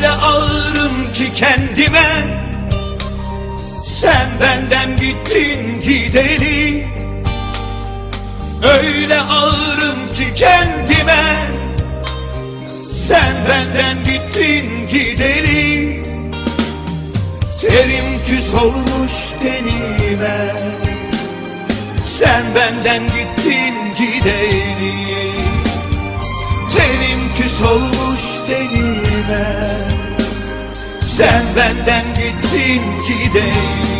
Öyle ağırım ki kendime. Sen benden gittin gideli. Öyle ağırım ki kendime. Sen benden gittin gideli. Terim küs olmuş tenim sen benden gittin gideli Terim küs olmuş tenime. Sen benden gittin gideli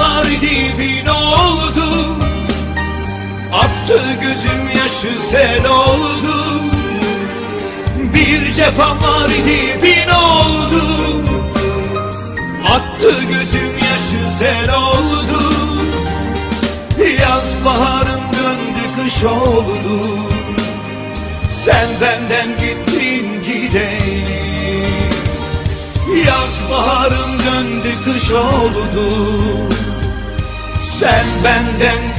Bir cefam var idi bin oldu? Aktı gözüm yaşı sel oldu. Bir cefam var idi bin oldu? Attı gözüm yaşı sel oldu. Yaz baharım döndü kış oldu. Sen benden gittin gideyim Yaz baharım döndü kış oldu Sen benden